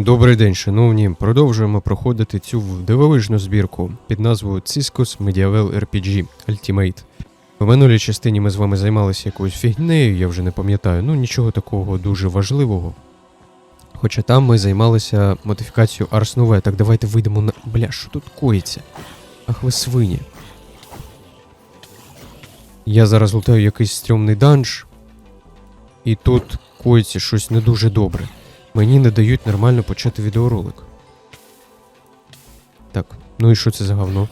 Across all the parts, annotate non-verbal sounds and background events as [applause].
Добрий день, шановні. Продовжуємо проходити цю дивовижну збірку під назвою Ciscus Medieval RPG Ultimate. В минулій частині ми з вами займалися якоюсь фігнею, я вже не пам'ятаю, ну нічого такого дуже важливого. Хоча там ми займалися модифікацією Ars Nove. Так давайте вийдемо на. Бля, що тут коїться? Ах ви свині. Я зараз лутаю якийсь стрьомний данж, і тут коїться щось не дуже добре. Мені не дають нормально почати відеоролик. Так, ну і що це за говно?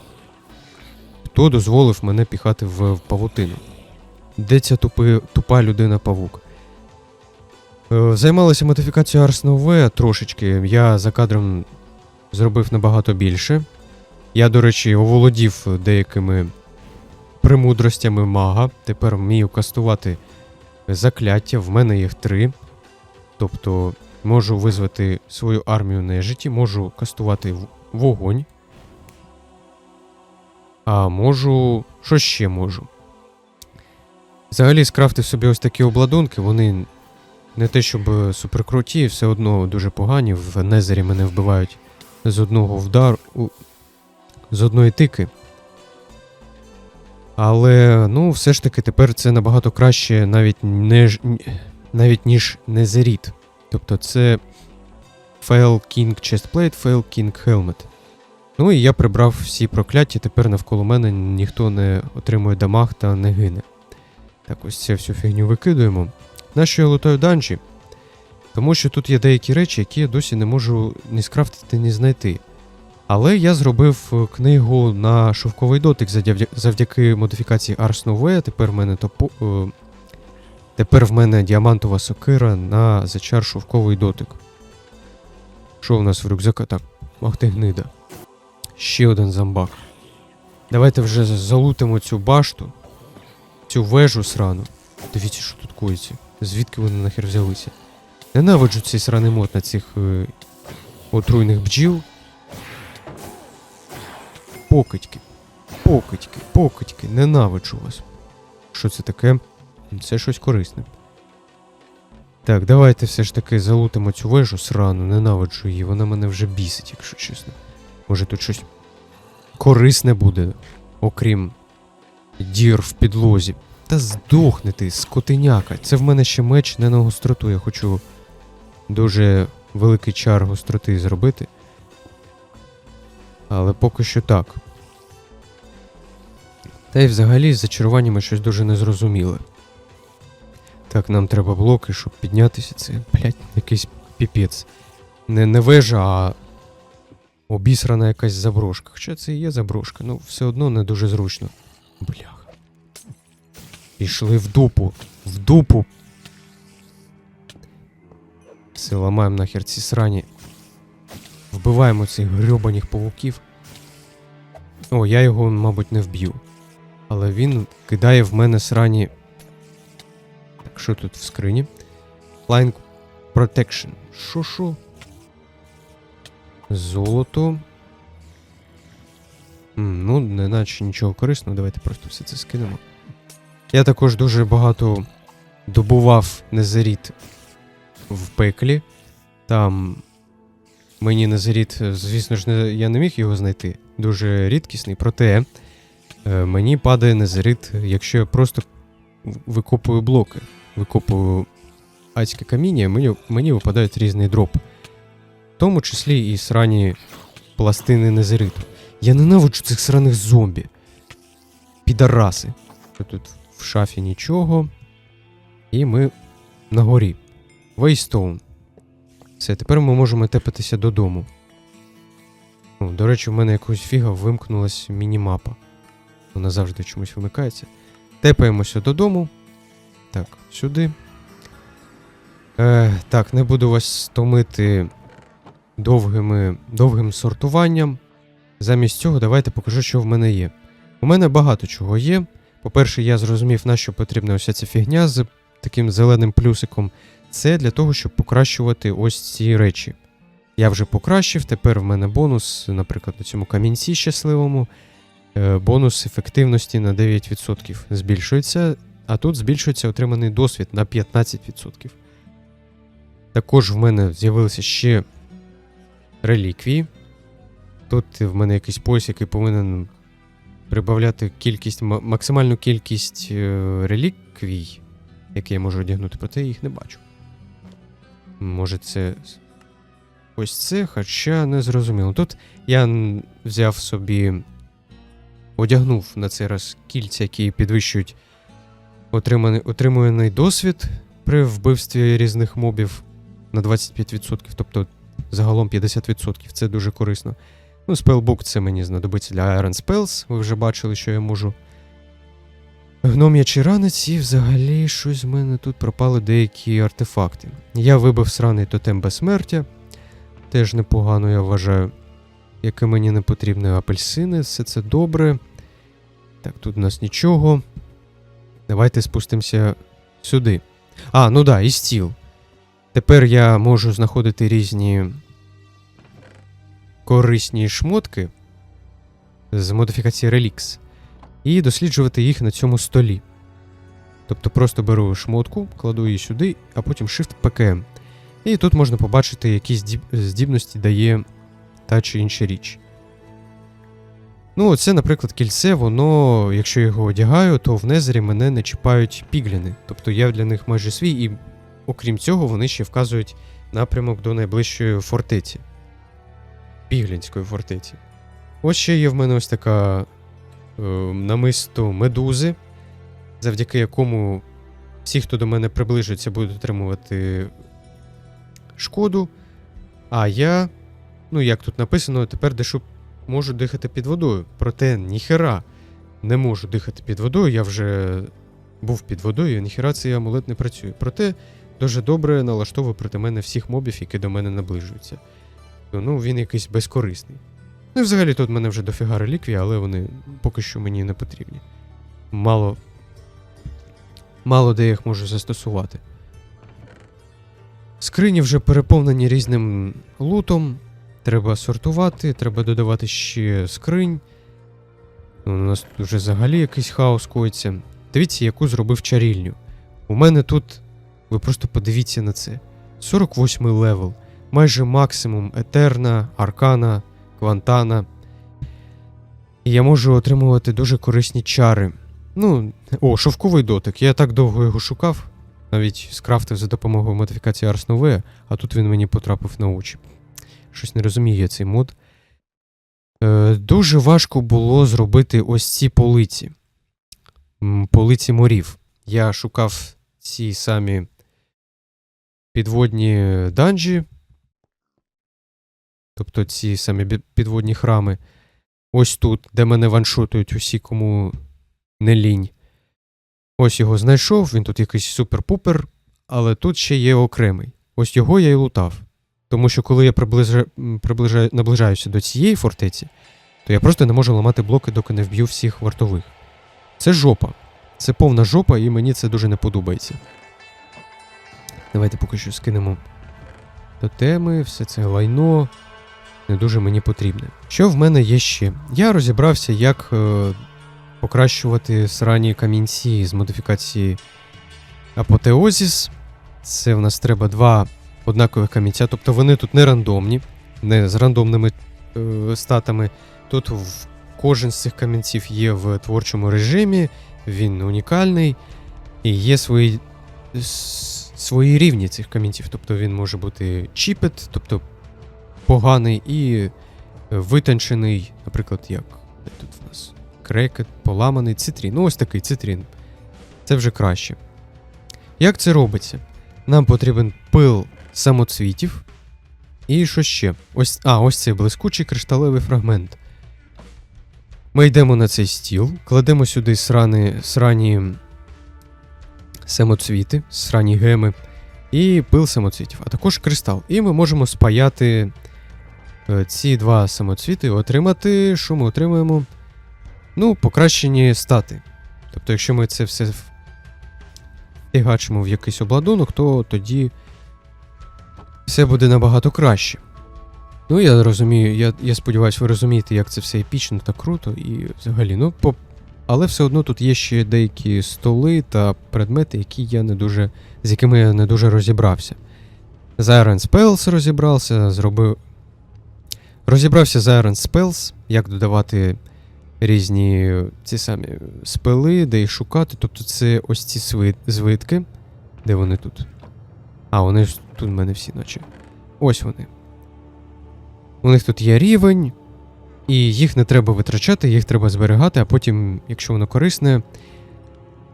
Хто дозволив мене піхати в, в павутину? Де ця тупи, тупа людина-павук? Е, займалася модифікацією Ars Nove трошечки. Я за кадром зробив набагато більше. Я, до речі, оволодів деякими премудростями мага. Тепер вмію кастувати закляття. В мене їх три. Тобто можу визвати свою армію нежиті, можу кастувати вогонь. А можу. Що ще можу? Взагалі скрафтив собі ось такі обладунки, вони не те, щоб суперкруті, все одно дуже погані. В Незері мене вбивають з одного вдару. з одної тики. Але, ну, все ж таки, тепер це набагато краще навіть не навіть ніж Незеріт. Тобто це Fail King Chestplate, Fail King Helmet. Ну і я прибрав всі прокляття, тепер навколо мене ніхто не отримує дамаг та не гине. Так, ось це всю фігню викидуємо. Нащо я лутаю данжі? Тому що тут є деякі речі, які я досі не можу ні скрафтити, ні знайти. Але я зробив е, книгу на шовковий дотик завдяки модифікації Ars Nove. Тепер в мене топо. Тепер в мене діамантова сокира на зачар шовковий дотик. Що в нас в рюкзака? Так, ах гнида. Ще один зомбак. Давайте вже залутимо цю башту, цю вежу срану. Дивіться, що тут коїться. Звідки вони нахер взялися? Ненавиджу цей сраний мод на цих е, отруйних бджіл. Покидьки. Покидьки, покидьки, ненавиджу вас. Що це таке? Це щось корисне. Так, давайте все ж таки залутимо цю вежу срану, ненавиджу її, вона мене вже бісить, якщо чесно. Може тут щось корисне буде, окрім дір в підлозі. Та здохни ти, скотиняка. Це в мене ще меч не на гостроту. Я хочу дуже великий чар гостроти зробити. Але поки що так. Та й взагалі з зачаруваннями щось дуже незрозуміле. Так, нам треба блоки, щоб піднятися. Це, блядь, якийсь піпець. Не, не вежа, а обісрана якась заброшка. Хоча це і є заброшка, ну все одно не дуже зручно. Бляха. Пішли в дупу. В дупу. Все, ламаємо нахер ці срані. Вбиваємо цих грьобаних павуків. О, я його, мабуть, не вб'ю. Але він кидає в мене срані. Що тут в скрині? Flying Protection. Що що? Золото. Ну, не наче нічого корисного, давайте просто все це скинемо. Я також дуже багато добував незаріт в пеклі. Там мені незаріт, е, звісно ж, я не міг його знайти. Дуже рідкісний, проте е, мені падає незаріт, якщо я просто викопую блоки. Викопую адське каміння, мені, мені випадають різний дроп. В тому числі і срані пластини незариту. Я ненавиджу цих сраних зомбі. Підараси. Тут в шафі нічого. І ми на горі. Вейстоун. Все, тепер ми можемо тепатися додому. До речі, в мене якогось фіга вимкнулась мінімапа. Вона завжди чомусь вимикається. Тепаємося додому. Так, сюди. Е, так, не буду вас стомити довгими, довгим сортуванням. Замість цього, давайте покажу, що в мене є. У мене багато чого є. По-перше, я зрозумів, на що потрібна ось ця фігня з таким зеленим плюсиком. Це для того, щоб покращувати ось ці речі. Я вже покращив, тепер в мене бонус, наприклад, на цьому камінці щасливому. е, Бонус ефективності на 9% збільшується, а тут збільшується отриманий досвід на 15%. Також в мене з'явилися ще реліквії. Тут в мене якийсь пояс, який повинен прибавляти кількість, максимальну кількість е, реліквій, які я можу одягнути, проте я їх не бачу. Може, це ось це, хоча не зрозуміло. Тут я взяв собі, одягнув на цей раз кільця, які підвищують отриманий, отримуваний досвід при вбивстві різних мобів на 25%, тобто загалом 50%. Це дуже корисно. Ну, спелбук це мені знадобиться для Iron Spells. Ви вже бачили, що я можу. Гном'ячий ранець, і взагалі щось в мене тут пропали деякі артефакти. Я вибив сраний тотем безсмертя. Теж непогано, я вважаю. Яке мені не потрібне апельсини, все це добре. Так, тут у нас нічого. Давайте спустимося сюди. А, ну да, і стіл. Тепер я можу знаходити різні корисні шмотки з модифікації Relix і досліджувати їх на цьому столі. Тобто просто беру шмотку, кладу її сюди, а потім Shift PKM. І тут можна побачити, які здібності дає та чи інша річ. Ну, це, наприклад, кільце, воно, якщо я його одягаю, то в незері мене не чіпають пігліни. Тобто я для них майже свій, і окрім цього, вони ще вказують напрямок до найближчої фортеці. Піглінської фортеці. Ось ще є в мене ось така е, намисто медузи, завдяки якому всі, хто до мене приближується, будуть отримувати шкоду. А я, ну як тут написано, тепер дещо можу дихати під водою. Проте ніхера не можу дихати під водою. Я вже був під водою, і ніхера цей амулет не працює. Проте дуже добре налаштовує проти мене всіх мобів, які до мене наближуються. Ну, він якийсь безкорисний. Ну і взагалі тут в мене вже дофіга реліквій, але вони поки що мені не потрібні. Мало. Мало де я їх можу застосувати. Скрині вже переповнені різним лутом. Треба сортувати, треба додавати ще скринь. Ну, У нас вже взагалі якийсь хаос коїться. Дивіться, яку зробив чарільню. У мене тут. Ви просто подивіться на це. 48 левел. Майже максимум Етерна, Аркана, Квантана. І я можу отримувати дуже корисні чари. Ну, о, шовковий дотик. Я так довго його шукав. Навіть скрафтив за допомогою модифікації Ars Nova, а тут він мені потрапив на очі. Щось не розумію цей мод. Е, дуже важко було зробити ось ці полиці. Полиці морів. Я шукав ці самі підводні данжі, тобто ці самі підводні храми. Ось тут, де мене ваншотують усі, кому не лінь. Ось його знайшов, він тут якийсь супер-пупер, але тут ще є окремий. Ось його я і лутав. Тому що коли я приближа... м, приближаю... наближаюся до цієї фортеці, то я просто не можу ламати блоки, доки не вб'ю всіх вартових. Це жопа. Це повна жопа, і мені це дуже не подобається. Давайте поки що скинемо тотеми, все це лайно. Не дуже мені потрібне. Що в мене є ще? Я розібрався, як е, покращувати срані камінці з модифікації Апотеозіс. Це в нас треба два однакових камінця, тобто вони тут не рандомні, не з рандомними е, статами. Тут в, кожен з цих камінців є в творчому режимі, він унікальний і є свої, свої рівні цих камінців. Тобто він може бути чіпет, тобто поганий, і витончений, наприклад, як тут в нас крекет, поламаний, цитрін. Ну, ось такий цитрін. Це вже краще. Як це робиться? Нам потрібен пил самоцвітів. І що ще? Ось, а, ось цей блискучий кришталевий фрагмент. Ми йдемо на цей стіл, кладемо сюди срані, срані самоцвіти, срані геми і пил самоцвітів, а також кристал. І ми можемо спаяти е, ці два самоцвіти і отримати. Що ми отримаємо? Ну, покращені стати. Тобто, якщо ми це все в- фігачимо в якийсь обладунок, то тоді все буде набагато краще. Ну, я розумію, я, я сподіваюся, ви розумієте, як це все епічно та круто, і взагалі, ну, по... але все одно тут є ще деякі столи та предмети, які я не дуже, з якими я не дуже розібрався. З Iron Spells розібрався, зробив. Розібрався з Iron Spells, як додавати різні ці самі спели, де їх шукати. Тобто це ось ці свит, звитки. Де вони тут? А, вони ж тут в мене всі наче. Ось вони. У них тут є рівень, і їх не треба витрачати, їх треба зберігати, а потім, якщо воно корисне,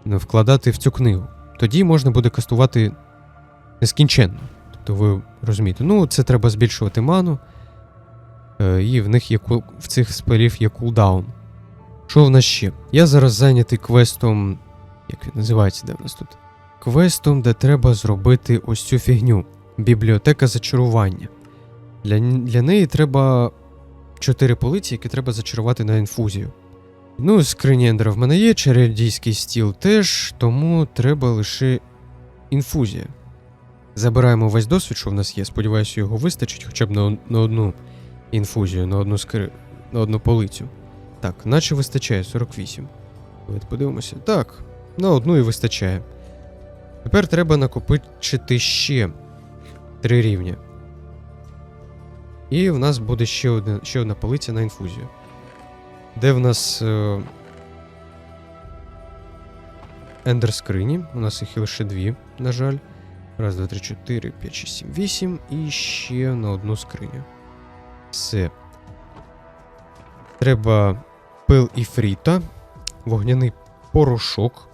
ну, вкладати в цю книгу. Тоді можна буде кастувати нескінченно. Тобто ви розумієте, ну це треба збільшувати ману. Е, і в них є в цих спелів є кулдаун. Що в нас ще? Я зараз зайнятий квестом. Як він називається, де в нас тут? Квестом, де треба зробити ось цю фігню. Бібліотека зачарування. Для, для неї треба чотири полиці, які треба зачарувати на інфузію. Ну, скрині Ендера в мене є, чередійський стіл теж, тому треба лише інфузія. Забираємо весь досвід, що в нас є. Сподіваюся, його вистачить хоча б на, на одну інфузію, на одну скри... на одну полицю. Так, наче вистачає 48. Давайте подивимося. Так, на одну і вистачає. Тепер треба накопичити ще три рівня. І в нас буде ще одна, ще одна полиця на інфузію. Де в нас. Е... Ендер скрині. У нас їх лише дві, на жаль. Раз, два, три, чотири, п'ять, шість, сім, вісім. І ще на одну скриню. Все. Треба пил іфріта, вогняний порошок.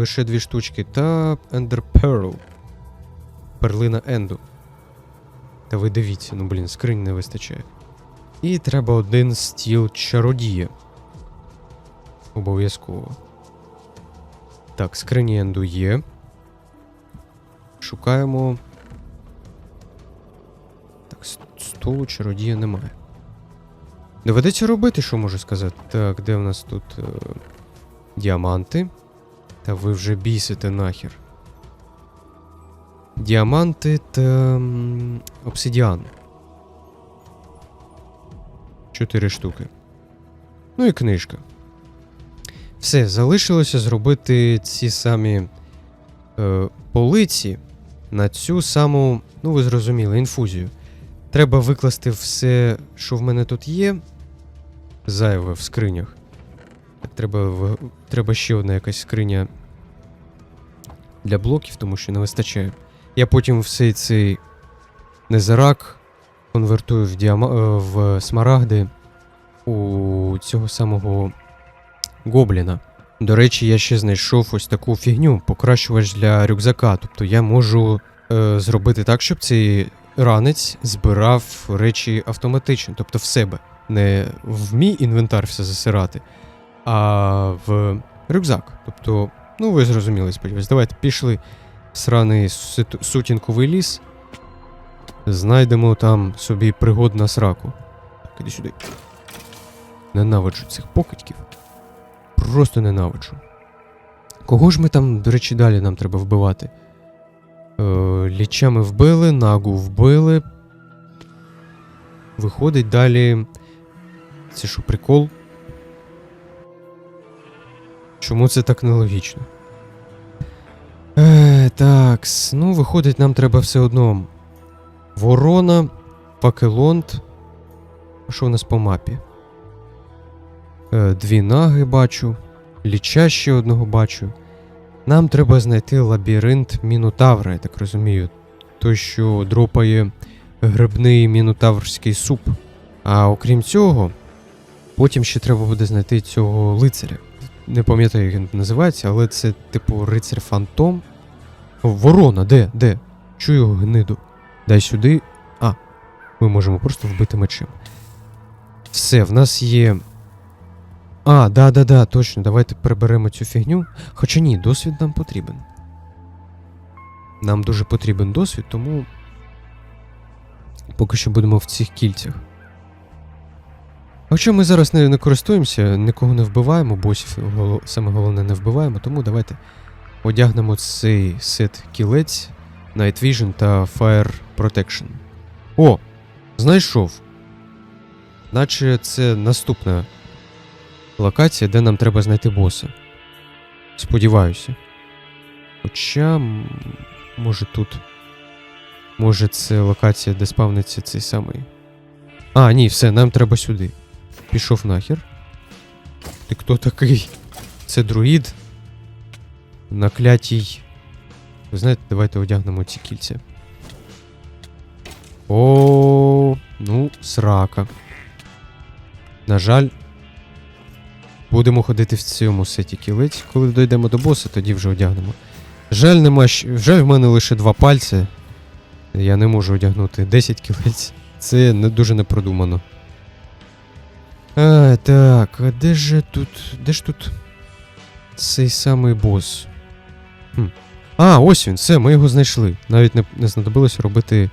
Лише дві штучки. Та Ender Pearl. Перлина Енду. Та ви дивіться, ну блін, скринь не вистачає. І треба один стіл чародія. Обов'язково. Так, скрині Енду є. Шукаємо. Так, столу чародія немає. Доведеться робити, що можу сказати. Так, де в нас тут е, діаманти? Та ви вже бісите нахер. Діаманти та обсидіан. Чотири штуки. Ну і книжка. Все, залишилося зробити ці самі е, полиці на цю саму, ну ви зрозуміли, інфузію. Треба викласти все, що в мене тут є. Зайве в скринях. Так, треба, треба ще одна якась скриня для блоків, тому що не вистачає. Я потім все цей незарак конвертую в, діама... е, в смарагди у цього самого гобліна. До речі, я ще знайшов ось таку фігню, покращувач для рюкзака. Тобто я можу е, зробити так, щоб цей ранець збирав речі автоматично, тобто в себе. Не в мій інвентар все засирати, а в рюкзак. Тобто, ну ви зрозуміли, сподіваюсь. Давайте пішли в сраний сутінковий ліс. Знайдемо там собі пригод на сраку. Так, іди сюди. Ненавиджу цих покидьків. Просто ненавиджу. Кого ж ми там, до речі, далі нам треба вбивати? Е, ліча ми вбили, нагу вбили. Виходить далі. Це що, прикол? Чому це так нелогічно? Е, так, ну, виходить, нам треба все одно. Ворона, Пакелонд. А що у нас по мапі? Е, дві наги бачу. Ліча ще одного бачу. Нам треба знайти лабіринт Мінотавра, я так розумію. Той, що дропає грибний мінотаврський суп. А окрім цього, потім ще треба буде знайти цього лицаря. Не пам'ятаю, як він називається, але це, типу, рицар фантом. Ворона, де? Де? Чую гниду. Дай сюди. А, ми можемо просто вбити мечем. Все, в нас є. А, да-да-да, точно, давайте приберемо цю фігню. Хоча ні, досвід нам потрібен. Нам дуже потрібен досвід, тому. Поки що будемо в цих кільцях. Хоча ми зараз не, не користуємося, нікого не вбиваємо, босів голо- саме головне не вбиваємо, тому давайте одягнемо цей сет кілець, Night Vision та Fire Protection. О! Знайшов. Наче це наступна локація, де нам треба знайти боса. Сподіваюся. Хоча, може тут Може, це локація, де спавниться цей самий. А, ні, все, нам треба сюди. Пішов нахер. Ти хто такий? Це друїд. Наклятій. Ви знаєте, давайте одягнемо ці кільця. О, ну, срака. На жаль, будемо ходити в цьому сеті кілець. Коли дійдемо до боса, тоді вже одягнемо. Жаль, нема жаль, в мене лише два пальці. Я не можу одягнути 10 кілець. Це не дуже непродумано. А, так, а де ж тут. Де ж тут цей самий бос? Хм. А, ось він, все, ми його знайшли. Навіть не, не знадобилося робити.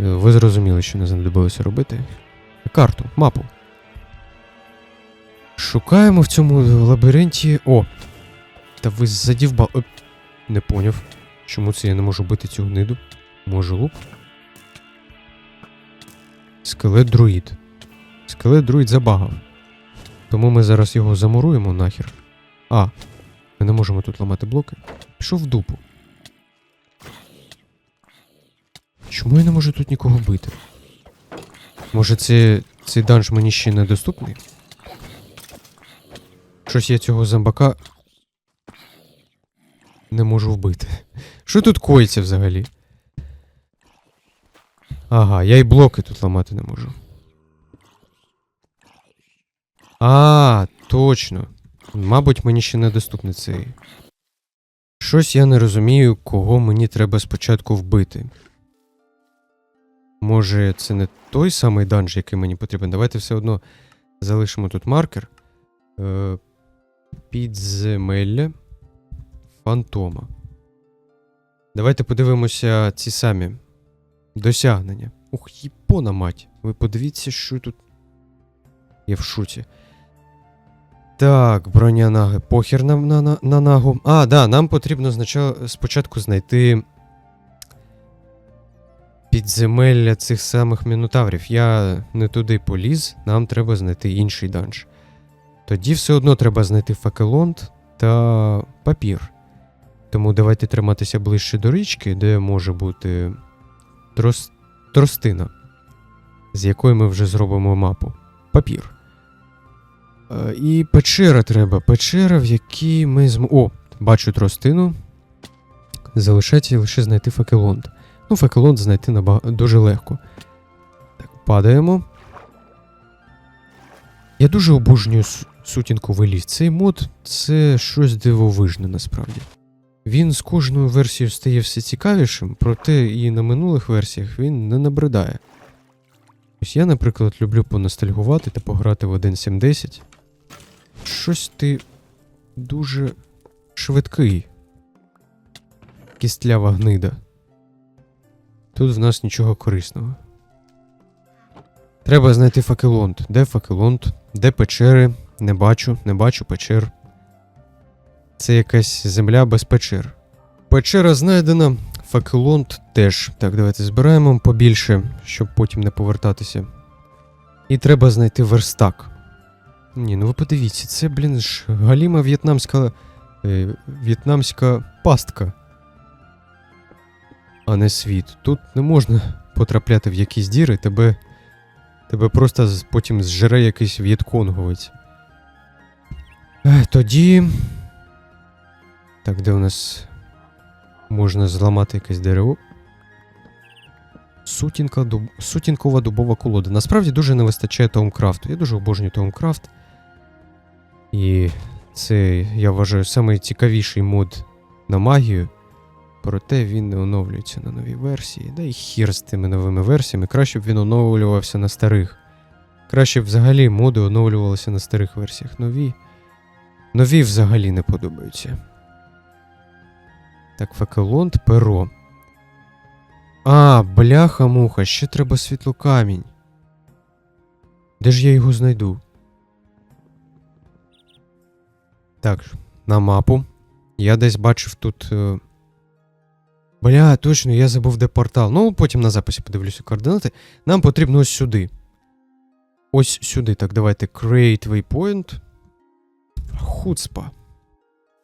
е, Ви зрозуміли, що не знадобилося робити. Карту, мапу. Шукаємо в цьому лабіринті. О! Та ви задівбали. Не поняв. Чому це я не можу бити цю гниду? Може лук? Скелет друїд. Скелет друїд забагав. Тому ми зараз його замуруємо нахер. А, ми не можемо тут ламати блоки. Пішов в дупу. Чому я не можу тут нікого бити? Може це цей данж мені ще не доступний? Щось я цього зомбака не можу вбити. Що тут коїться взагалі? Ага, я й блоки тут ламати не можу. А, точно. Мабуть, мені ще недоступний цей. Щось я не розумію, кого мені треба спочатку вбити. Може, це не той самий данж, який мені потрібен. Давайте все одно залишимо тут маркер. Е, підземелля фантома. Давайте подивимося ці самі досягнення. Ух, їпона мать. Ви подивіться, що тут. Я в шуті. Так, броня наги. Похер нам на, на, на нагу. А, да, нам потрібно спочатку знайти підземелля цих самих мінотаврів. Я не туди поліз, нам треба знайти інший данж. Тоді все одно треба знайти факелонт та папір. Тому давайте триматися ближче до річки, де може бути трос... тростина, з якої ми вже зробимо мапу. Папір. Е, І печера треба. Печера, в якій ми зм... О, бачу тростину. Залишається лише знайти факелонт. Ну, факелонт знайти набаг... дуже легко. Так, падаємо. Я дуже обожнюю су- сутінковий ліс. Цей мод це щось дивовижне насправді. Він з кожною версією стає все цікавішим, проте і на минулих версіях він не набридає. Ось я, наприклад, люблю поностальгувати та пограти в 1.7.10. Щось ти дуже швидкий. Кістлява гнида. Тут в нас нічого корисного. Треба знайти факелонт. Де факелонт? Де печери? Не бачу, не бачу печер. Це якась земля без печер. Печера знайдена, факелонт теж. Так, давайте збираємо побільше, щоб потім не повертатися. І треба знайти верстак. Ні, ну ви подивіться, це, блін, ж галіма в'єтнамська. Е, в'єтнамська пастка. А не світ. Тут не можна потрапляти в якісь діри, тебе. Тебе просто потім зжере якийсь в'єтконговець. Е, Тоді. Так, де у нас можна зламати якесь дерево? Сутінка дуб... Сутінкова дубова колода. Насправді дуже не вистачає Таумкрафту. Я дуже обожнюю Таумкрафт. І це, я вважаю, найцікавіший мод на магію. Проте він не оновлюється на новій версії. Да і хір з тими новими версіями. Краще б він оновлювався на старих. Краще б взагалі моди оновлювалися на старих версіях. Нові. Нові взагалі не подобаються. Так, факелонт, перо. А, бляха-муха, ще треба світлокамінь. Де ж я його знайду? Так, на мапу. Я десь бачив тут. е, Бля, точно, я забув де портал. Ну, потім на записі подивлюся координати. Нам потрібно ось сюди. Ось сюди. Так, давайте. Create waypoint. Хуцпа.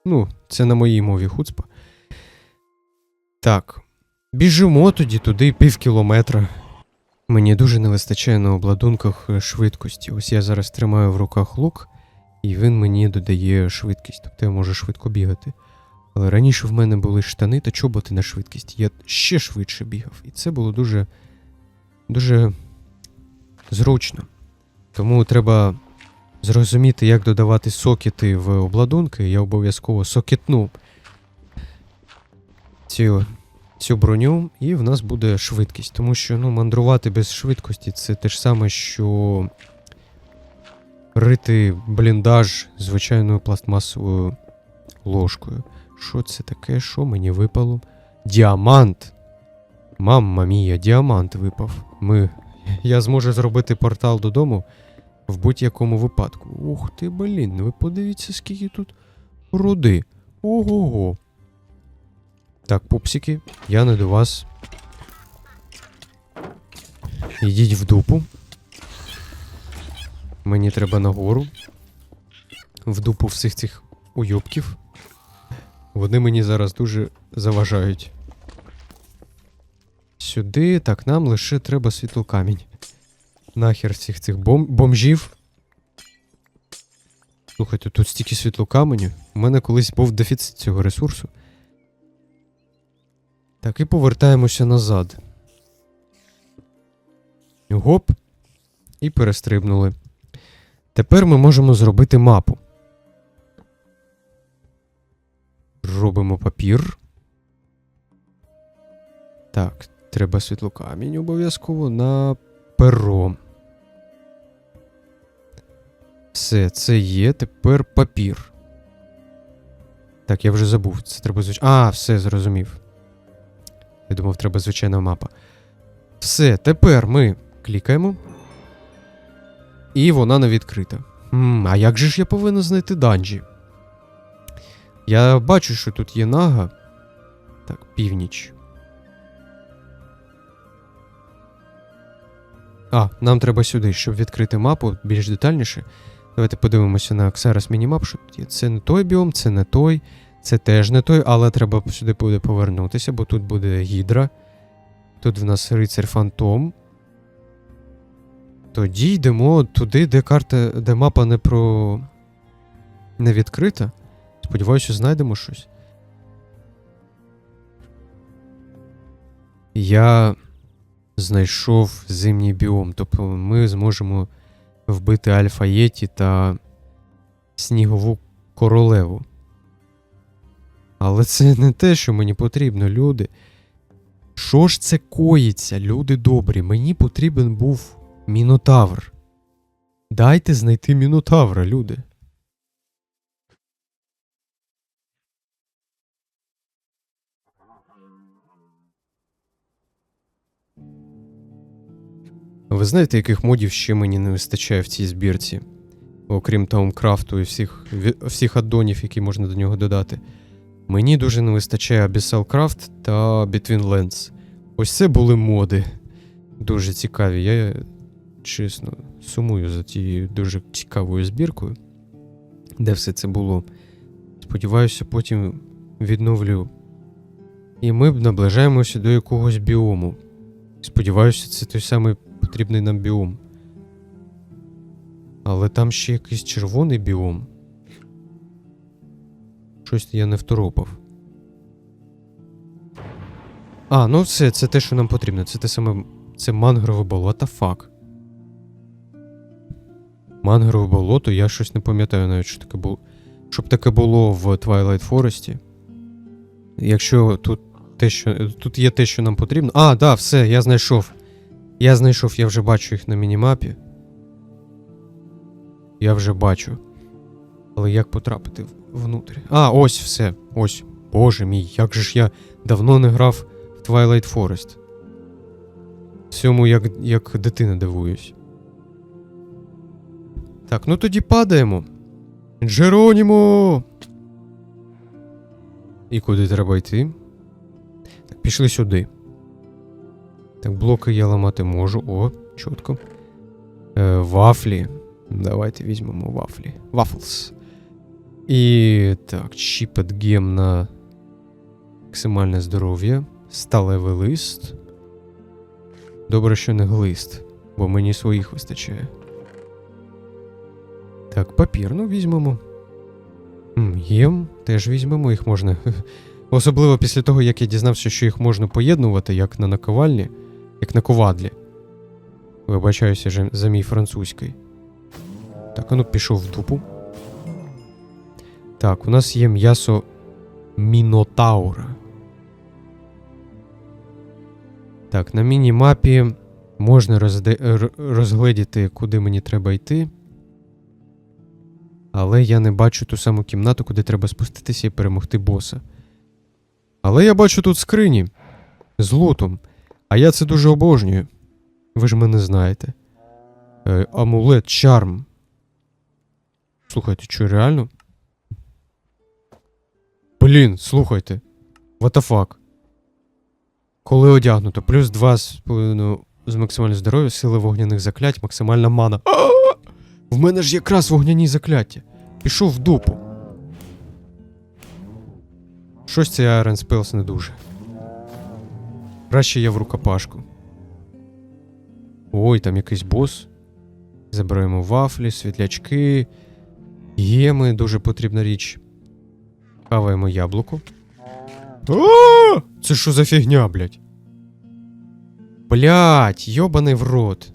Ну, це на моїй мові хуцпа. Так. Біжимо тоді туди пів кілометра. Мені дуже не вистачає на обладунках е, швидкості. Ось я зараз тримаю в руках лук, і він мені додає швидкість, тобто я можу швидко бігати. Але раніше в мене були штани та чоботи на швидкість. Я ще швидше бігав. І це було дуже. дуже зручно. Тому треба зрозуміти, як додавати сокети в обладунки. Я обов'язково сокетну цю, цю броню, і в нас буде швидкість. Тому що ну, мандрувати без швидкості це те ж саме, що рити бліндаж звичайною пластмасовою ложкою. Що це таке? Що мені випало? Діамант! Мамма мія, діамант випав. Ми. Я зможу зробити портал додому в будь-якому випадку. Ух ти, блін, ви подивіться, скільки тут руди. Ого-го. Так, пупсики, я не до вас. Йдіть в дупу. Мені треба нагору. В дупу всіх цих уйобків. Вони мені зараз дуже заважають. Сюди, так, нам лише треба світлокамінь. Нахер всіх цих бом- бомжів. Слухайте, тут стільки світлокаменю. У мене колись був дефіцит цього ресурсу. Так, і повертаємося назад. Гоп. І перестрибнули. Тепер ми можемо зробити мапу. Робимо папір. Так, треба світлокамінь обов'язково на перо. Все, це є. Тепер папір. Так, я вже забув. Це треба звичайно. А, все, зрозумів. Я думав, треба звичайна мапа. Все, тепер ми клікаємо. І вона не відкрита. А як же ж я повинен знайти данжі? Я бачу, що тут є нага. Так, північ. А, нам треба сюди, щоб відкрити мапу більш детальніше. Давайте подивимося на Xeras Мінімап, що тут є. Це не той біом, це не той, це теж не той, але треба сюди буде повернутися, бо тут буде гідра. Тут в нас рицар Фантом. Тоді йдемо туди, де карта, де мапа не про. не відкрита. Сподіваюся, знайдемо щось. Я знайшов зимній біом. Тобто ми зможемо вбити Альфа Єті та снігову королеву. Але це не те, що мені потрібно, люди. Що ж це коїться, люди добрі? Мені потрібен був мінотавр. Дайте знайти мінотавра, люди. Ви знаєте, яких модів ще мені не вистачає в цій збірці? Окрім Таумкрафту і всіх, всіх аддонів, які можна до нього додати. Мені дуже не вистачає Abyssal Craft та Between Lands. Ось це були моди. Дуже цікаві. Я чесно сумую за тією дуже цікавою збіркою, де все це було. Сподіваюся, потім відновлю. І ми наближаємося до якогось біому. Сподіваюся, це той самий потрібний нам біом. Але там ще якийсь червоний біом. Щось я не второпав. А, ну все, це те, що нам потрібно. Це те саме. Це мангрове болото, фак. Мангрове болото, я щось не пам'ятаю навіть, що таке було. Щоб таке було в Twilight Forest. Якщо тут те, що. Тут є те, що нам потрібно. А, да, все, я знайшов. Я знайшов, я вже бачу їх на мінімапі. Я вже бачу. Але як потрапити внутрі? А, ось все. Ось. Боже мій, як же ж я давно не грав в Twilight Forest. Всьому як, як дитина дивуюсь. Так, ну тоді падаємо. Джеронімо! І куди треба йти? Так, пішли сюди. Так, блоки я ламати можу. О, чітко. Е, вафлі. Давайте візьмемо вафлі. Waffles. І так, чіпет гем на максимальне здоров'я. Сталевий лист. Добре, що не глист, бо мені своїх вистачає. Так, папір, ну візьмемо. Єм, теж візьмемо, їх можна. [laughs] Особливо після того, як я дізнався, що їх можна поєднувати, як на наковальні, як на ковадлі. Вибачаюся за мій французький. Так, ну пішов в дупу. Так, у нас є м'ясо Мінотаура. Так, на міні-мапі можна розгледіти, куди мені треба йти. Але я не бачу ту саму кімнату, куди треба спуститися і перемогти боса. Але я бачу тут скрині з лутом. А я це дуже обожнюю. Ви ж мене знаєте. Е, амулет, чарм. Слухайте, що реально? Блін, слухайте. What? Коли одягнуто, плюс 2 з, половиною з максимальною здоров'я, сили вогняних заклять, максимальна мана. [gasps] В мене ж якраз вогняні закляття. Пішов в дупу. Щось цей Iron Spells не дуже. Краще я в рукопашку. Ой, там якийсь бос. Забираємо вафлі, світлячки. Єми, дуже потрібна річ. Хаваємо яблуко. А! Це що за фігня, блядь? Блять, йобаний в рот.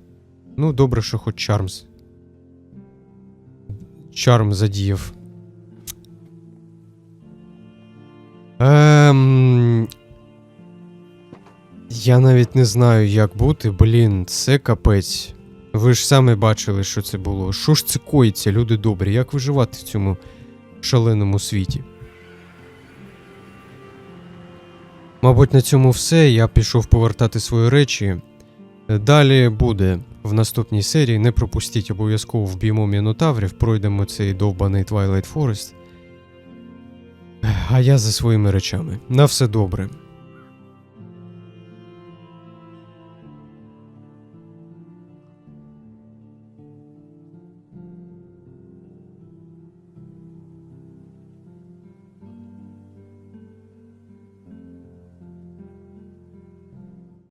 Ну, добре, що хоч Чармс. Чарм задіяв. Ем... Я навіть не знаю, як бути. Блін, це капець. Ви ж самі бачили, що це було. Що ж це коїться, люди добрі? Як виживати в цьому шаленому світі? Мабуть, на цьому все. Я пішов повертати свої речі. Далі буде в наступній серії. Не пропустіть обов'язково вб'ємо мінотаврів, пройдемо цей довбаний Twilight Forest. А я за своїми речами. На все добре.